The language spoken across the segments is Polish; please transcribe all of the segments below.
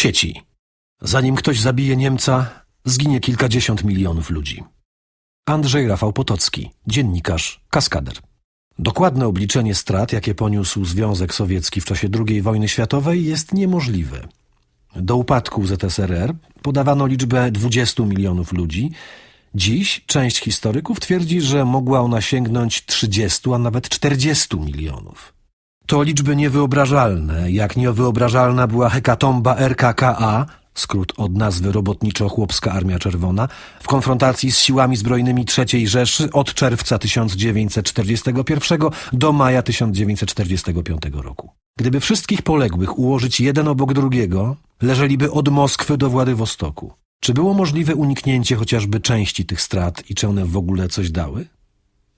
sieci. Zanim ktoś zabije Niemca, zginie kilkadziesiąt milionów ludzi. Andrzej Rafał Potocki, dziennikarz, kaskader. Dokładne obliczenie strat, jakie poniósł Związek Sowiecki w czasie II wojny światowej, jest niemożliwe. Do upadku ZSRR podawano liczbę 20 milionów ludzi. Dziś część historyków twierdzi, że mogła ona sięgnąć 30, a nawet 40 milionów. To liczby niewyobrażalne, jak niewyobrażalna była hekatomba RKKA, skrót od nazwy Robotniczo-Chłopska Armia Czerwona, w konfrontacji z siłami zbrojnymi III Rzeszy od czerwca 1941 do maja 1945 roku. Gdyby wszystkich poległych ułożyć jeden obok drugiego, leżeliby od Moskwy do Władywostoku. Czy było możliwe uniknięcie chociażby części tych strat i czy one w ogóle coś dały?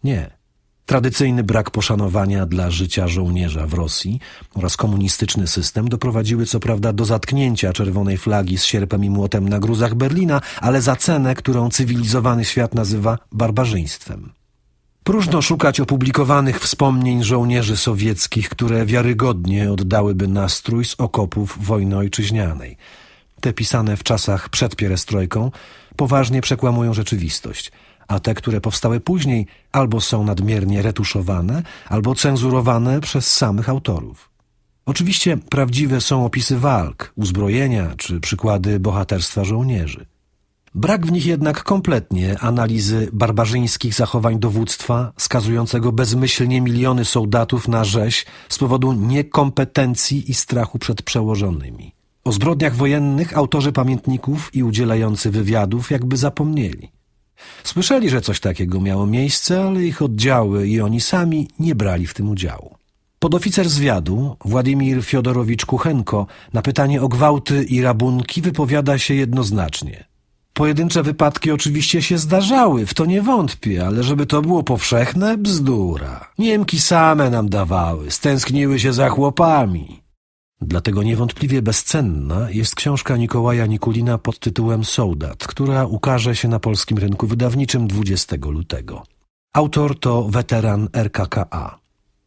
Nie. Tradycyjny brak poszanowania dla życia żołnierza w Rosji oraz komunistyczny system doprowadziły co prawda do zatknięcia czerwonej flagi z sierpem i młotem na gruzach Berlina, ale za cenę, którą cywilizowany świat nazywa barbarzyństwem. Próżno szukać opublikowanych wspomnień żołnierzy sowieckich, które wiarygodnie oddałyby nastrój z okopów wojny ojczyźnianej. Te pisane w czasach przed pierestrojką poważnie przekłamują rzeczywistość, a te, które powstały później, albo są nadmiernie retuszowane, albo cenzurowane przez samych autorów. Oczywiście prawdziwe są opisy walk, uzbrojenia czy przykłady bohaterstwa żołnierzy. Brak w nich jednak kompletnie analizy barbarzyńskich zachowań dowództwa, skazującego bezmyślnie miliony soldatów na rzeź z powodu niekompetencji i strachu przed przełożonymi. O zbrodniach wojennych autorzy pamiętników i udzielający wywiadów jakby zapomnieli. Słyszeli, że coś takiego miało miejsce, ale ich oddziały i oni sami nie brali w tym udziału. Podoficer zwiadu, Władimir Fiodorowicz Kuchenko, na pytanie o gwałty i rabunki wypowiada się jednoznacznie. Pojedyncze wypadki oczywiście się zdarzały, w to nie wątpię, ale żeby to było powszechne, bzdura. Niemki same nam dawały, stęskniły się za chłopami. Dlatego niewątpliwie bezcenna jest książka Nikołaja Nikulina pod tytułem Soldat, która ukaże się na polskim rynku wydawniczym 20 lutego. Autor to weteran RKKA.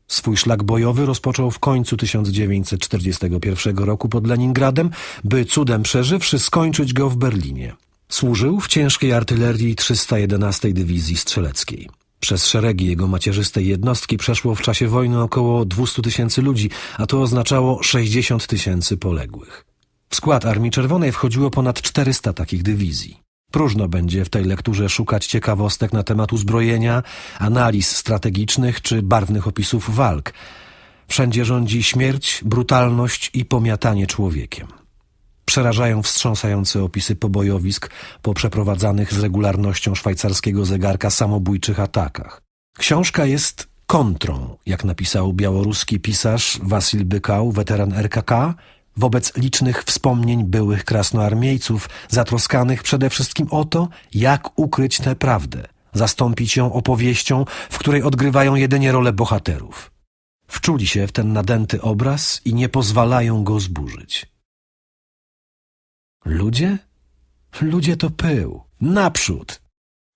Swój szlak bojowy rozpoczął w końcu 1941 roku pod Leningradem, by cudem przeżywszy skończyć go w Berlinie. Służył w ciężkiej artylerii 311 Dywizji Strzeleckiej. Przez szeregi jego macierzystej jednostki przeszło w czasie wojny około 200 tysięcy ludzi, a to oznaczało 60 tysięcy poległych. W skład Armii Czerwonej wchodziło ponad 400 takich dywizji. Próżno będzie w tej lekturze szukać ciekawostek na temat uzbrojenia, analiz strategicznych czy barwnych opisów walk. Wszędzie rządzi śmierć, brutalność i pomiatanie człowiekiem. Przerażają wstrząsające opisy pobojowisk po przeprowadzanych z regularnością szwajcarskiego zegarka samobójczych atakach. Książka jest kontrą, jak napisał białoruski pisarz Wasil Bykał, weteran RKK, wobec licznych wspomnień byłych krasnoarmiejców, zatroskanych przede wszystkim o to, jak ukryć tę prawdę, zastąpić ją opowieścią, w której odgrywają jedynie rolę bohaterów. Wczuli się w ten nadęty obraz i nie pozwalają go zburzyć. Ludzie? Ludzie to pył. Naprzód!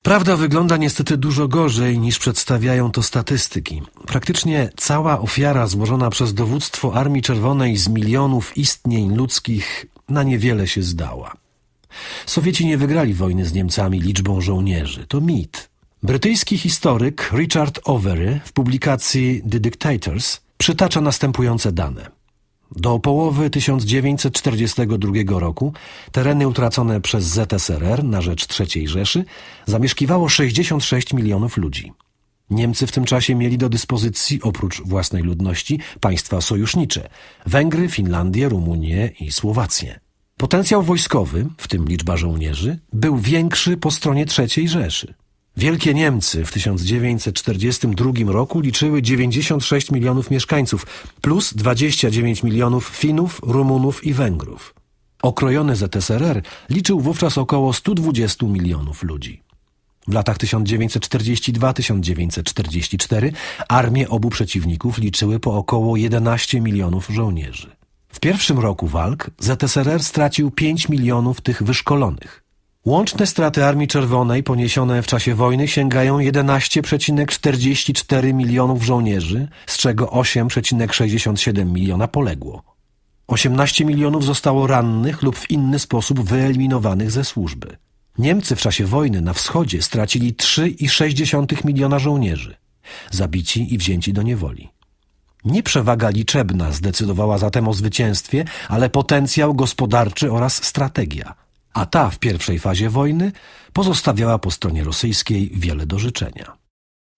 Prawda wygląda niestety dużo gorzej niż przedstawiają to statystyki. Praktycznie cała ofiara złożona przez dowództwo Armii Czerwonej z milionów istnień ludzkich na niewiele się zdała. Sowieci nie wygrali wojny z Niemcami liczbą żołnierzy. To mit. Brytyjski historyk Richard Overy w publikacji The Dictators przytacza następujące dane. Do połowy 1942 roku tereny utracone przez ZSRR na rzecz III Rzeszy zamieszkiwało 66 milionów ludzi. Niemcy w tym czasie mieli do dyspozycji, oprócz własnej ludności, państwa sojusznicze Węgry, Finlandię, Rumunię i Słowację. Potencjał wojskowy, w tym liczba żołnierzy, był większy po stronie III Rzeszy. Wielkie Niemcy w 1942 roku liczyły 96 milionów mieszkańców, plus 29 milionów Finów, Rumunów i Węgrów. Okrojony ZSRR liczył wówczas około 120 milionów ludzi. W latach 1942-1944 armie obu przeciwników liczyły po około 11 milionów żołnierzy. W pierwszym roku walk ZSRR stracił 5 milionów tych wyszkolonych. Łączne straty Armii Czerwonej poniesione w czasie wojny sięgają 11,44 milionów żołnierzy, z czego 8,67 miliona poległo. 18 milionów zostało rannych lub w inny sposób wyeliminowanych ze służby. Niemcy w czasie wojny na wschodzie stracili 3,6 miliona żołnierzy, zabici i wzięci do niewoli. Nie przewaga liczebna zdecydowała zatem o zwycięstwie, ale potencjał gospodarczy oraz strategia. A ta w pierwszej fazie wojny pozostawiała po stronie rosyjskiej wiele do życzenia.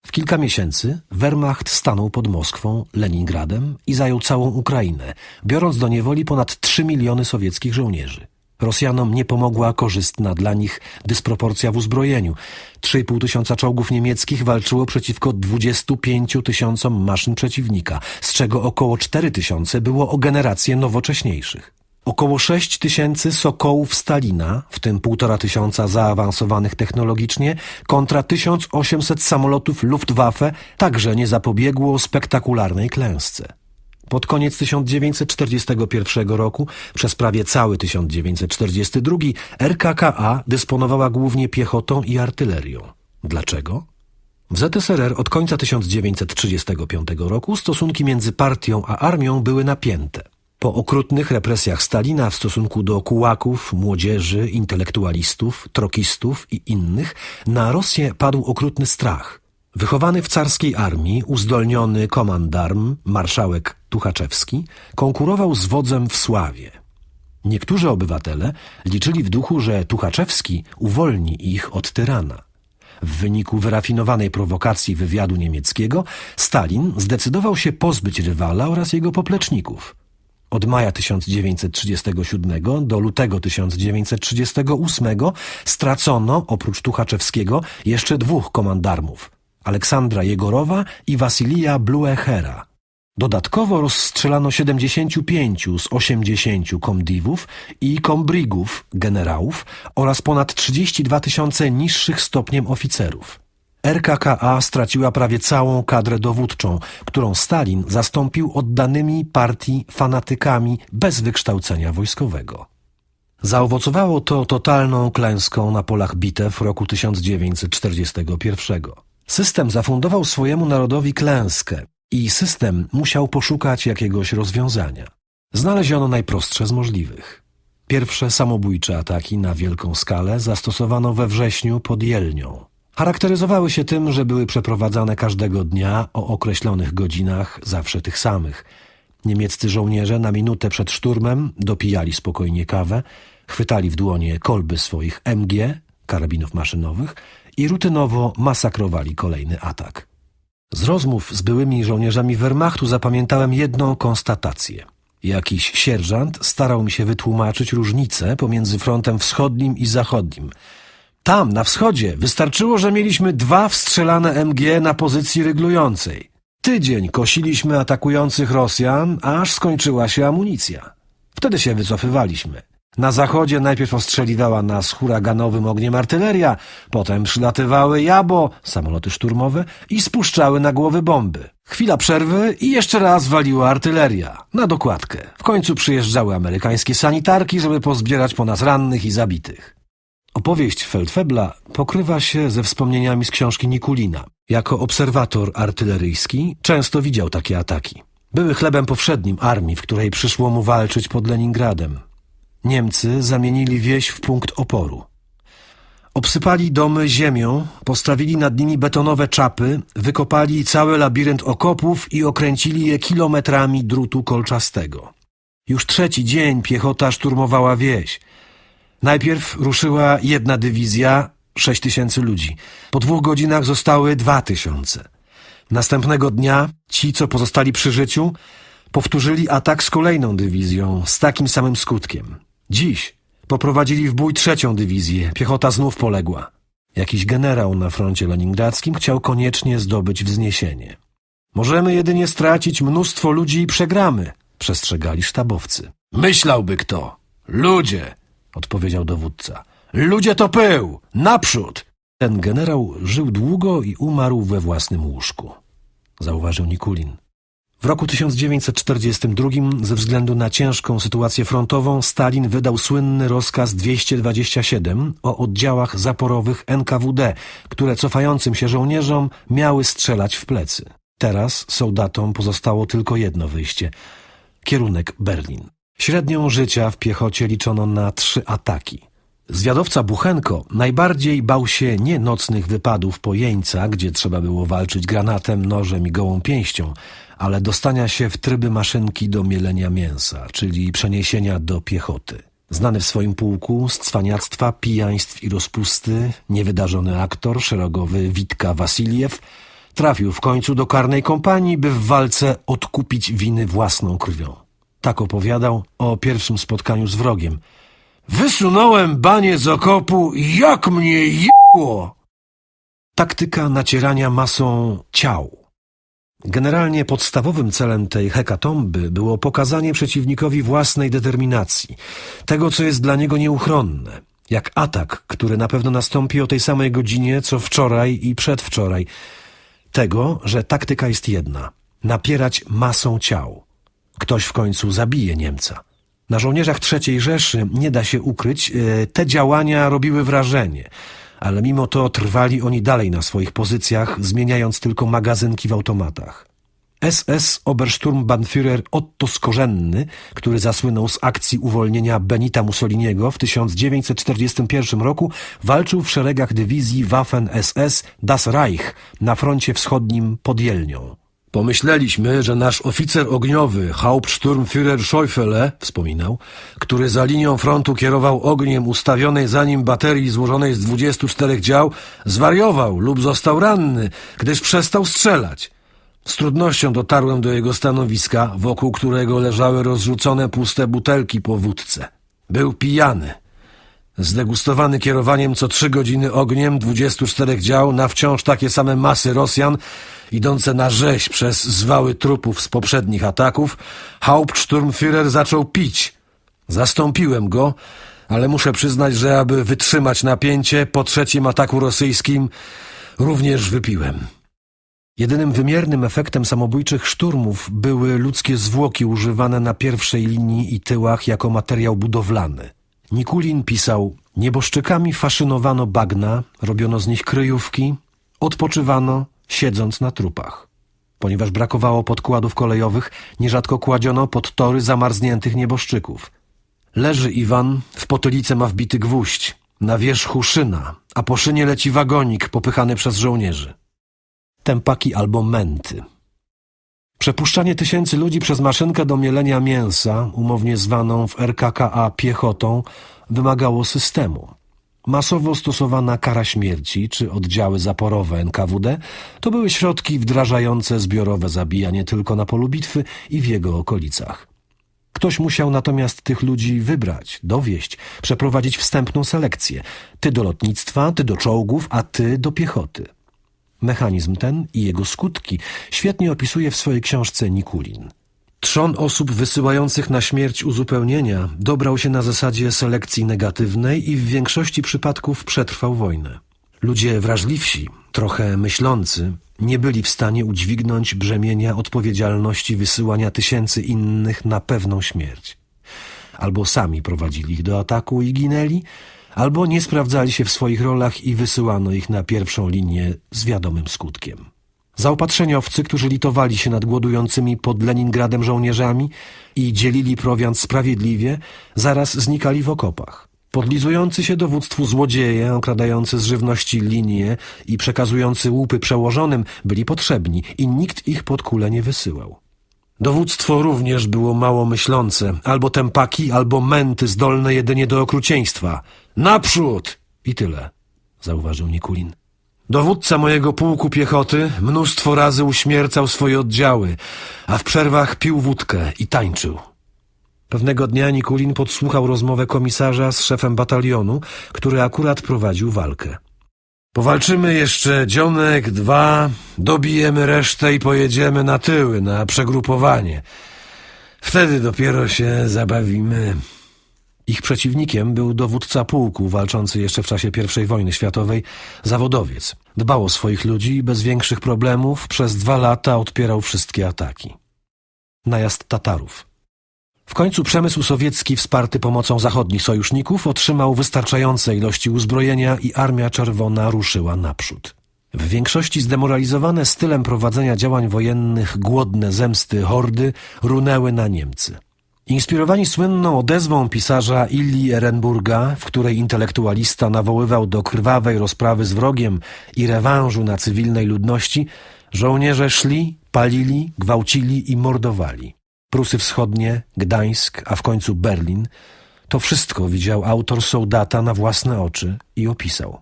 W kilka miesięcy Wehrmacht stanął pod Moskwą, Leningradem i zajął całą Ukrainę, biorąc do niewoli ponad 3 miliony sowieckich żołnierzy. Rosjanom nie pomogła korzystna dla nich dysproporcja w uzbrojeniu. 3,5 tysiąca czołgów niemieckich walczyło przeciwko 25 tysiącom maszyn przeciwnika, z czego około 4 tysiące było o generację nowocześniejszych. Około 6 tysięcy sokołów Stalina, w tym półtora tysiąca zaawansowanych technologicznie, kontra 1800 samolotów Luftwaffe także nie zapobiegło spektakularnej klęsce. Pod koniec 1941 roku, przez prawie cały 1942, RKKA dysponowała głównie piechotą i artylerią. Dlaczego? W ZSRR od końca 1935 roku stosunki między partią a armią były napięte. Po okrutnych represjach Stalina w stosunku do kułaków, młodzieży, intelektualistów, trokistów i innych, na Rosję padł okrutny strach. Wychowany w carskiej armii, uzdolniony komandarm, marszałek Tuchaczewski, konkurował z wodzem w sławie. Niektórzy obywatele liczyli w duchu, że Tuchaczewski uwolni ich od tyrana. W wyniku wyrafinowanej prowokacji wywiadu niemieckiego Stalin zdecydował się pozbyć rywala oraz jego popleczników. Od maja 1937 do lutego 1938 stracono, oprócz Tuchaczewskiego, jeszcze dwóch komandarmów Aleksandra Jegorowa i Wasilija Bluechera. Dodatkowo rozstrzelano 75 z 80 komdiwów i kombrigów generałów oraz ponad 32 tysiące niższych stopniem oficerów. RKKA straciła prawie całą kadrę dowódczą, którą Stalin zastąpił oddanymi partii fanatykami bez wykształcenia wojskowego. Zaowocowało to totalną klęską na polach bitew roku 1941. System zafundował swojemu narodowi klęskę i system musiał poszukać jakiegoś rozwiązania. Znaleziono najprostsze z możliwych. Pierwsze samobójcze ataki na wielką skalę zastosowano we wrześniu pod Jelnią. Charakteryzowały się tym, że były przeprowadzane każdego dnia o określonych godzinach, zawsze tych samych. Niemieccy żołnierze na minutę przed szturmem dopijali spokojnie kawę, chwytali w dłonie kolby swoich MG, karabinów maszynowych i rutynowo masakrowali kolejny atak. Z rozmów z byłymi żołnierzami Wehrmachtu zapamiętałem jedną konstatację. Jakiś sierżant starał mi się wytłumaczyć różnicę pomiędzy frontem wschodnim i zachodnim. Tam, na wschodzie, wystarczyło, że mieliśmy dwa wstrzelane MG na pozycji ryglującej. Tydzień kosiliśmy atakujących Rosjan, aż skończyła się amunicja. Wtedy się wycofywaliśmy. Na zachodzie najpierw ostrzeliwała nas huraganowym ogniem artyleria, potem przylatywały jabo, samoloty szturmowe i spuszczały na głowy bomby. Chwila przerwy i jeszcze raz waliła artyleria. Na dokładkę. W końcu przyjeżdżały amerykańskie sanitarki, żeby pozbierać po nas rannych i zabitych. Opowieść Feldfebla pokrywa się ze wspomnieniami z książki Nikulina. Jako obserwator artyleryjski często widział takie ataki. Były chlebem powszednim armii, w której przyszło mu walczyć pod Leningradem. Niemcy zamienili wieś w punkt oporu. Obsypali domy ziemią, postawili nad nimi betonowe czapy, wykopali cały labirynt okopów i okręcili je kilometrami drutu kolczastego. Już trzeci dzień piechota szturmowała wieś. Najpierw ruszyła jedna dywizja, sześć tysięcy ludzi. Po dwóch godzinach zostały dwa tysiące. Następnego dnia ci, co pozostali przy życiu, powtórzyli atak z kolejną dywizją, z takim samym skutkiem. Dziś poprowadzili w bój trzecią dywizję, piechota znów poległa. Jakiś generał na froncie leningradzkim chciał koniecznie zdobyć wzniesienie. Możemy jedynie stracić mnóstwo ludzi i przegramy, przestrzegali sztabowcy. Myślałby kto. Ludzie, odpowiedział dowódca. Ludzie to pył! Naprzód! Ten generał żył długo i umarł we własnym łóżku, zauważył Nikulin. W roku 1942 ze względu na ciężką sytuację frontową Stalin wydał słynny rozkaz 227 o oddziałach zaporowych NKWD, które cofającym się żołnierzom miały strzelać w plecy. Teraz soldatom pozostało tylko jedno wyjście – kierunek Berlin. Średnią życia w piechocie liczono na trzy ataki. Zwiadowca Buchenko najbardziej bał się nie nocnych wypadów po jeńca, gdzie trzeba było walczyć granatem, nożem i gołą pięścią, ale dostania się w tryby maszynki do mielenia mięsa, czyli przeniesienia do piechoty. Znany w swoim pułku z cwaniactwa, pijaństw i rozpusty, niewydarzony aktor szeregowy Witka Wasiliew trafił w końcu do karnej kompanii, by w walce odkupić winy własną krwią. Tak opowiadał o pierwszym spotkaniu z wrogiem. Wysunąłem banie z okopu jak mnie jęło! Taktyka nacierania masą ciał. Generalnie podstawowym celem tej hekatomby było pokazanie przeciwnikowi własnej determinacji, tego, co jest dla niego nieuchronne, jak atak, który na pewno nastąpi o tej samej godzinie, co wczoraj i przedwczoraj, tego, że taktyka jest jedna napierać masą ciał. Ktoś w końcu zabije Niemca. Na żołnierzach III Rzeszy nie da się ukryć, e, te działania robiły wrażenie, ale mimo to trwali oni dalej na swoich pozycjach, zmieniając tylko magazynki w automatach. SS Obersturmbannführer Otto Skorzenny, który zasłynął z akcji uwolnienia Benita Mussoliniego w 1941 roku, walczył w szeregach dywizji Waffen-SS Das Reich na froncie wschodnim pod Jelnią. Pomyśleliśmy, że nasz oficer ogniowy, Hauptsturmführer Schäufele, wspominał, który za linią frontu kierował ogniem ustawionej za nim baterii złożonej z 24 dział, zwariował lub został ranny, gdyż przestał strzelać. Z trudnością dotarłem do jego stanowiska, wokół którego leżały rozrzucone puste butelki po wódce. Był pijany. Zdegustowany kierowaniem co trzy godziny ogniem 24 dział na wciąż takie same masy Rosjan, idące na rzeź przez zwały trupów z poprzednich ataków, Hauptsturmführer zaczął pić. Zastąpiłem go, ale muszę przyznać, że aby wytrzymać napięcie po trzecim ataku rosyjskim, również wypiłem. Jedynym wymiernym efektem samobójczych szturmów były ludzkie zwłoki używane na pierwszej linii i tyłach jako materiał budowlany. Nikulin pisał, nieboszczykami faszynowano bagna, robiono z nich kryjówki, odpoczywano, siedząc na trupach. Ponieważ brakowało podkładów kolejowych, nierzadko kładziono pod tory zamarzniętych nieboszczyków. Leży Iwan, w potylicę ma wbity gwóźdź, na wierzchu szyna, a po szynie leci wagonik popychany przez żołnierzy. Tempaki albo menty. Przepuszczanie tysięcy ludzi przez maszynkę do mielenia mięsa, umownie zwaną w RKKA piechotą, wymagało systemu. Masowo stosowana kara śmierci czy oddziały zaporowe NKWD to były środki wdrażające zbiorowe zabijanie tylko na polu bitwy i w jego okolicach. Ktoś musiał natomiast tych ludzi wybrać, dowieść, przeprowadzić wstępną selekcję. Ty do lotnictwa, ty do czołgów, a ty do piechoty. Mechanizm ten i jego skutki świetnie opisuje w swojej książce Nikulin. Trzon osób wysyłających na śmierć uzupełnienia dobrał się na zasadzie selekcji negatywnej i w większości przypadków przetrwał wojnę. Ludzie wrażliwsi, trochę myślący, nie byli w stanie udźwignąć brzemienia odpowiedzialności wysyłania tysięcy innych na pewną śmierć. Albo sami prowadzili ich do ataku i ginęli, albo nie sprawdzali się w swoich rolach i wysyłano ich na pierwszą linię z wiadomym skutkiem. Zaopatrzeniowcy, którzy litowali się nad głodującymi pod Leningradem żołnierzami i dzielili prowiant sprawiedliwie, zaraz znikali w okopach. Podlizujący się dowództwu złodzieje, okradający z żywności linie i przekazujący łupy przełożonym byli potrzebni i nikt ich pod kulę nie wysyłał. Dowództwo również było mało myślące, albo tempaki, albo męty zdolne jedynie do okrucieństwa. Naprzód! I tyle, zauważył Nikulin. Dowódca mojego pułku piechoty mnóstwo razy uśmiercał swoje oddziały, a w przerwach pił wódkę i tańczył. Pewnego dnia Nikulin podsłuchał rozmowę komisarza z szefem batalionu, który akurat prowadził walkę. Powalczymy jeszcze dzionek, dwa, dobijemy resztę i pojedziemy na tyły, na przegrupowanie. Wtedy dopiero się zabawimy. Ich przeciwnikiem był dowódca pułku walczący jeszcze w czasie I wojny światowej, zawodowiec. Dbał o swoich ludzi i bez większych problemów przez dwa lata odpierał wszystkie ataki. Najazd Tatarów. W końcu przemysł sowiecki wsparty pomocą zachodnich sojuszników otrzymał wystarczające ilości uzbrojenia i Armia Czerwona ruszyła naprzód. W większości zdemoralizowane stylem prowadzenia działań wojennych głodne zemsty hordy runęły na Niemcy. Inspirowani słynną odezwą pisarza Illi Ehrenburga, w której intelektualista nawoływał do krwawej rozprawy z wrogiem i rewanżu na cywilnej ludności, żołnierze szli, palili, gwałcili i mordowali. Prusy Wschodnie, Gdańsk, a w końcu Berlin to wszystko widział autor Sołdata na własne oczy i opisał.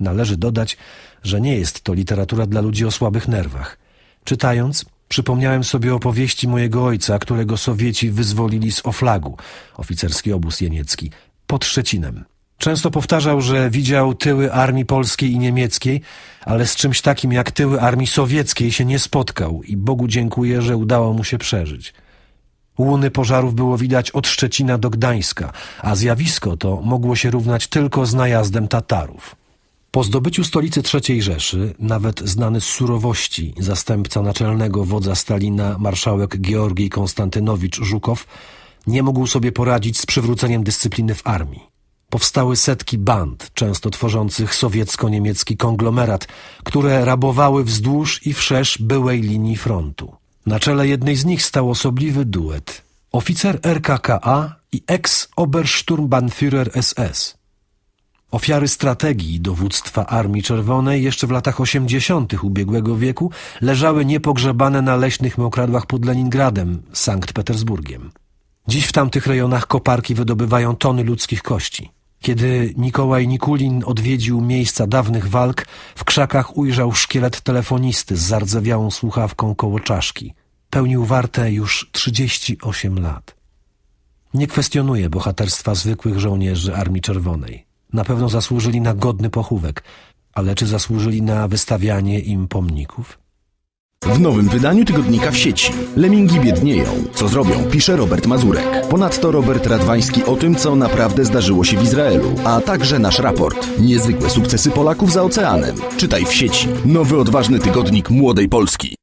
Należy dodać, że nie jest to literatura dla ludzi o słabych nerwach. Czytając, przypomniałem sobie opowieści mojego ojca, którego Sowieci wyzwolili z Oflagu, oficerski obóz jeniecki, pod Szczecinem. Często powtarzał, że widział tyły armii polskiej i niemieckiej, ale z czymś takim jak tyły armii sowieckiej się nie spotkał i Bogu dziękuję, że udało mu się przeżyć. Łuny pożarów było widać od Szczecina do Gdańska, a zjawisko to mogło się równać tylko z najazdem Tatarów. Po zdobyciu stolicy III Rzeszy, nawet znany z surowości zastępca naczelnego wodza Stalina, marszałek Georgij Konstantynowicz Żukow, nie mógł sobie poradzić z przywróceniem dyscypliny w armii. Powstały setki band, często tworzących sowiecko-niemiecki konglomerat, które rabowały wzdłuż i wszerz byłej linii frontu. Na czele jednej z nich stał osobliwy duet. Oficer RKKA i ex-Obersturmbannführer SS. Ofiary strategii dowództwa Armii Czerwonej jeszcze w latach 80. ubiegłego wieku leżały niepogrzebane na leśnych mokradłach pod Leningradem, Sankt Petersburgiem. Dziś w tamtych rejonach koparki wydobywają tony ludzkich kości. Kiedy Nikołaj Nikulin odwiedził miejsca dawnych walk, w krzakach ujrzał szkielet telefonisty z zardzewiałą słuchawką koło czaszki. Pełnił wartę już 38 lat. Nie kwestionuję bohaterstwa zwykłych żołnierzy Armii Czerwonej. Na pewno zasłużyli na godny pochówek, ale czy zasłużyli na wystawianie im pomników? W nowym wydaniu tygodnika w sieci. Lemingi biednieją. Co zrobią? Pisze Robert Mazurek. Ponadto Robert Radwański o tym, co naprawdę zdarzyło się w Izraelu, a także nasz raport. Niezwykłe sukcesy Polaków za oceanem. Czytaj w sieci. Nowy odważny tygodnik Młodej Polski.